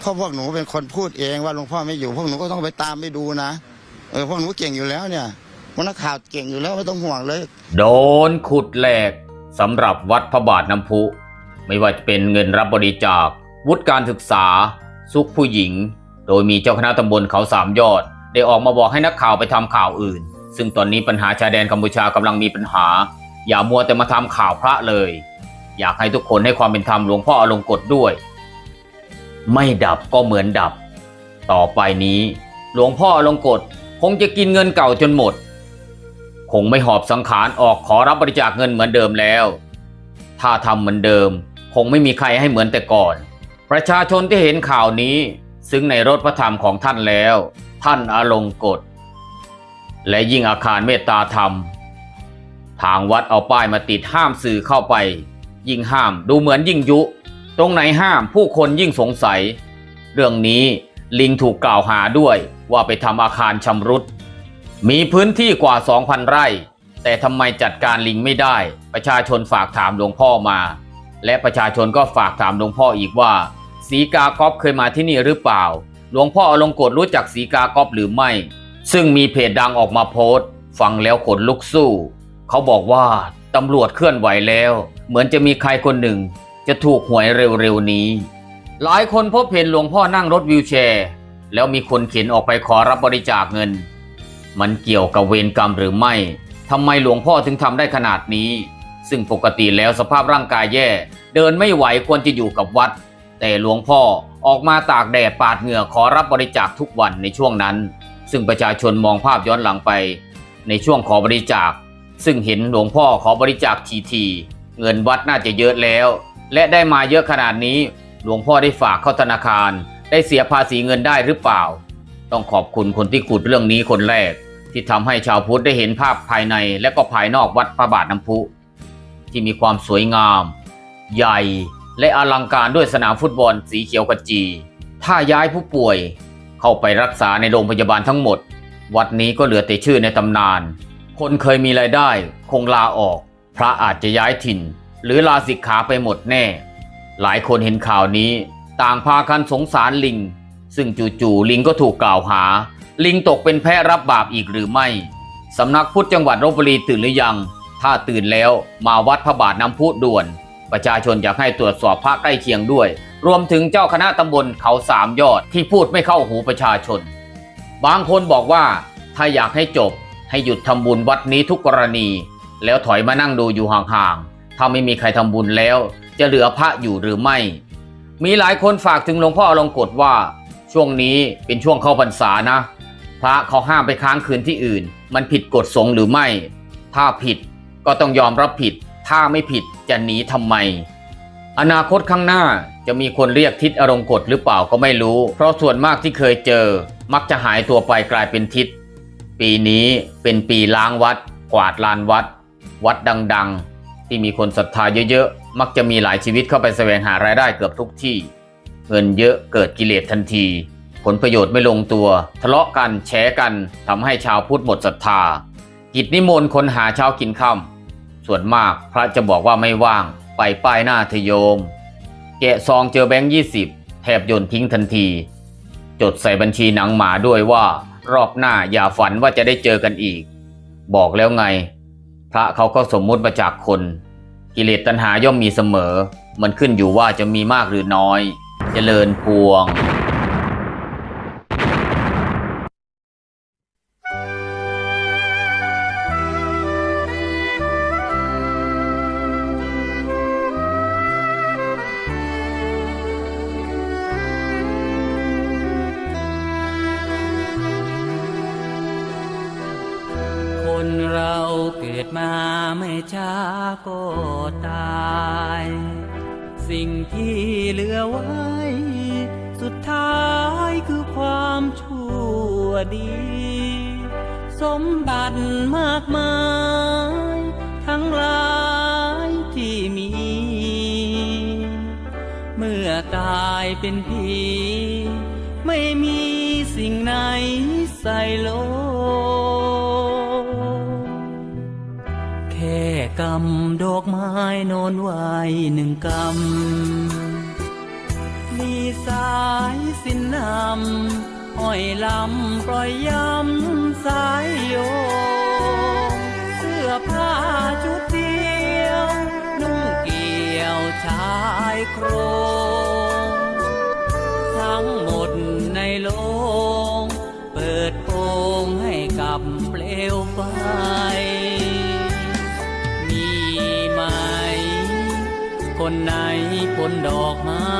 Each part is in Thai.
เพราะพวกหนูเป็นคนพูดเองว่าหลวงพ่อไม่อยู่พวกหนูก็ต้องไปตามไปดูนะเออพวกหนูเก่งอยู่แล้วเนี่ยพวกนักข่าวเก่งอยู่แล้วไม่ต้องห่วงเลย โดนขุดแหลกสำหรับวัดพระบาทน้ำพุ ไม่ว่าจะเป็นเงินรับบริจาค วุฒิการศึกษา สุขผู้หญิง โดยมีเจ้าคณะตำบลเขาสามยอด ได้ออกมาบอกให้นักข่าวไปทำข่าวอื่น ซึ่งตอนนี้ปัญหาชายแดนกัมพูชากำลังมีปัญหา อย่ามัวแต่มาทำข่าวพระเลย อยากให้ทุกคนให้ความเป็นธรรมหลวงพ่ออลงกฎด้วย ไม่ดับก็เหมือนดับ ต่อไปนี้ หลวงพ่ออลงกฎคงจะกินเงินเก่าจนหมด คงไม่หอบสังขารออกขอรับบริจาคเงินเหมือนเดิมแล้ว ถ้าทำเหมือนเดิม คงไม่มีใครให้เหมือนแต่ก่อน ประชาชนที่เห็นข่าวนี้ ซึ่งในรถพระธรรมของท่านแล้ว ท่านอาลงกฎและยิ่งอาคารเมตตาธรรม ทางวัดเอาป้ายมาติดห้ามสื่อเข้าไป ยิ่งห้ามดูเหมือนยิ่งยุ ตรงไหนห้ามผู้คนยิ่งสงสัย เรื่องนี้ลิงถูกกล่าวหาด้วยว่าไปทำอาคารชำรุด มีพื้นที่กว่า 2,000 ไร่ แต่ทำไมจัดการลิงไม่ได้ ประชาชนฝากถามหลวงพ่อมา และประชาชนก็ฝากถามหลวงพ่ออีกว่า สีกากอบเคยมาที่นี่หรือเปล่า หลวงพ่ออลงกฎรู้จักสีกากอบหรือไม่ ซึ่งมีเพจดังออกมาโพสต์ ฟังแล้วขนลุกสู้ เขาบอกว่าตำรวจเคลื่อนไหวแล้ว เหมือนจะมีใครคนหนึ่ง จะถูกหวยเร็วๆนี้ หลายคนพบเห็นหลวงพ่อนั่งรถวิวแชร์ แล้วมีคนเข็นออกไปขอรับบริจาคเงิน มันเกี่ยวกับเวรกรรมหรือไม่ทำไมหลวงพ่อถึงทำได้ขนาดนี้ ซึ่งปกติแล้วสภาพร่างกายแย่ เดินไม่ไหวควรจะอยู่กับวัด แต่หลวงพ่อออกมาตากแดดปาดเหงื่อขอรับบริจาคทุกวันในช่วงนั้น ซึ่งประชาชนมองภาพย้อนหลังไป ในช่วงขอบริจาค ซึ่งเห็นหลวงพ่อขอบริจาคทีที เงินวัดน่าจะเยอะแล้ว และได้มาเยอะขนาดนี้ หลวงพ่อได้ฝากเข้าธนาคาร ได้เสียภาษีเงินได้หรือเปล่า ต้องขอบคุณคนที่ขุดเรื่องนี้คนแรก ที่ทำให้ชาวพุทธได้เห็นภาพภายในและก็ภายนอกวัดพระบาทน้ำพุ ที่มีความสวยงาม ใหญ่และอลังการด้วยสนามฟุตบอลสีเขียวขจี ถ้าย้ายผู้ป่วย เข้าไปรักษาในโรงพยาบาลทั้งหมด วัดนี้ก็เหลือแต่ชื่อในตำนาน คนเคยมีรายได้คงลาออก พระอาจจะย้ายถิ่น หรือลาสิกขาไปหมดแน่ หลายคนเห็นข่าวนี้ต่างพากันสงสารลิง ซึ่งจู่ๆลิงก็ถูกกล่าวหา ลิงตกเป็นแพะรับบาปอีกหรือไม่ สำนักพุทธจังหวัดลบบุรีตื่นหรือยัง ถ้าตื่นแล้วมาวัดพระบาทน้ำพุด่วน ประชาชนอยากให้ตรวจสอบพระใกล้เคียงด้วย รวมถึงเจ้าคณะตำบลเขาสามยอดที่พูดไม่เข้าหูประชาชน บางคนบอกว่าถ้าอยากให้จบให้หยุดทำบุญวัดนี้ทุกกรณี แล้วถอยมานั่งดูอยู่ห่างๆ ถ้าไม่มีใครทำบุญแล้ว จะเหลือพระอยู่หรือไม่ มีหลายคนฝากถึงหลวงพ่ออลงกฎว่า ช่วงนี้เป็นช่วงเข้าพรรษานะ พระเขาห้ามไปค้างคืนที่อื่น มันผิดกฎสงฆ์หรือไม่ ถ้าผิดก็ต้องยอมรับผิด ถ้าไม่ผิดจะหนีทำไม อนาคตข้างหน้าจะมีคนเรียกทิศอรงกฎหรือเปล่าก็ไม่รู้ เพราะส่วนมากที่เคยเจอ มักจะหายตัวไปกลายเป็นทิศปีนี้เป็นปีล้างวัด กวาดลานวัด วัดดังๆ ที่มีคนศรัทธาเยอะๆ มักจะมีหลายชีวิตเข้าไปแสวงหารายได้เกือบทุกที่ เงินเยอะเกิดกิเลสทันที ผลประโยชน์ไม่ลงตัว ทะเลาะกันแฉกันทำให้ชาวพุทธหมดศรัทธา กิจนิมนต์คนหาเช้ากินค่ำส่วนมากพระจะบอกว่าไม่ว่างไปป้ายหน้าเทโยม แกะซองเจอแบงค์ยี่สิบแทบโยนทิ้งทันที จดใส่บัญชีหนังหมาด้วยว่ารอบหน้าอย่าฝันว่าจะได้เจอกันอีก บอกแล้วไง พระเขาก็สมมุติมาจากคน กิเลสตัณหาย่อมมีเสมอ มันขึ้นอยู่ว่าจะมีมากหรือน้อยเจริญพวง ก็ตาย สิ่งที่เหลือไว้ สุดท้ายคือความชั่วดี สมบัติมากมาย ทั้งหลายที่มี เมื่อตายเป็นผีไม่มีสิ่งไหนใส่โล กำดอกไม้โนนไว้หนึ่งกำ มีสายสินนำห้อยลำปล่อยย้ำสายโยงเสื้อผ้าชุดเดียว นุ่งเกี่ยวชายโครงทั้งหมดในโลง เปิดโปงให้กับเปลวไฟ คนไหนผลดอกไม้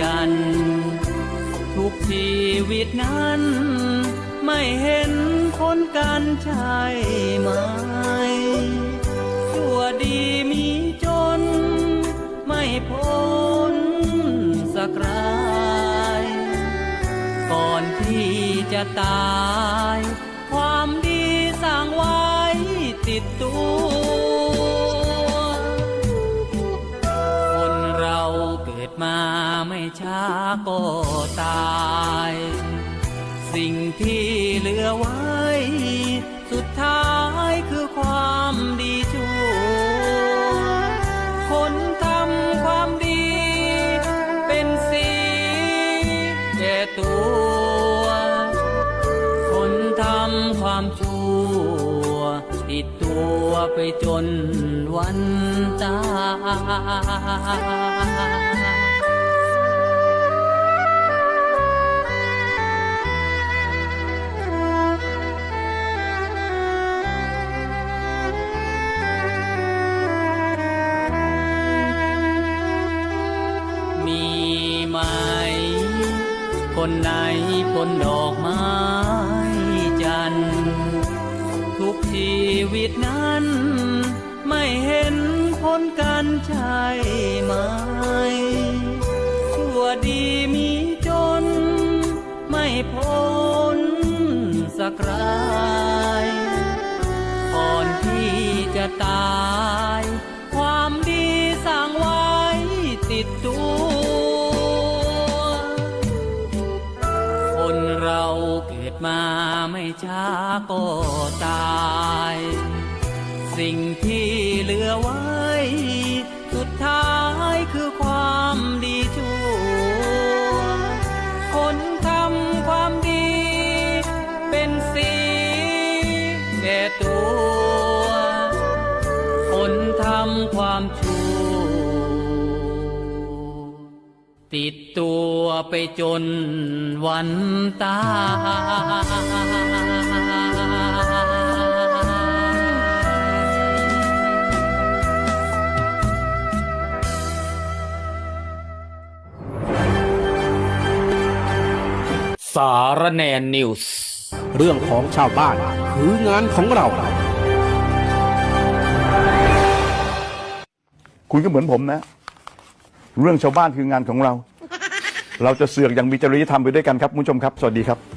จัน ทุกชีวิตนั้น ไม่เห็นคนกันใช่ไหมชั่วดีมีจน ไม่พ้นสักรายก่อนที่จะตาย ความดีสร้างไว้ติดตัว ไม่ช้าก็ตาย สิ่งที่เหลือไว้ สุดท้ายคือความดีชั่วคนทำความดี เป็นสีแก่ตัว คนทำความชั่ว ติดตัวไปจนวันตาย ผลดอกไม้จันทุกชีวิตนั้น ไม่เห็นผลกันใช่ไหมชั่วดีมีจน ไม่พ้นสักรา ดมาไม่ช้าก็ตาย สิ่งที่เหลือไว้ สุดท้ายคือความดีชั่วคนทำความดี เป็นสีแก่ตัว คนทำความชั่ว ติดตัวไปจนวันตายสารแนนนิวส์ เรื่องของชาวบ้านคืองานของเรา คุณก็เหมือนผมนะ เรื่องชาวบ้านคืองานของเรา เราจะเสือกอย่างมีจริยธรรมไปด้วยกันครับคุณผู้ชมครับ สวัสดีครับ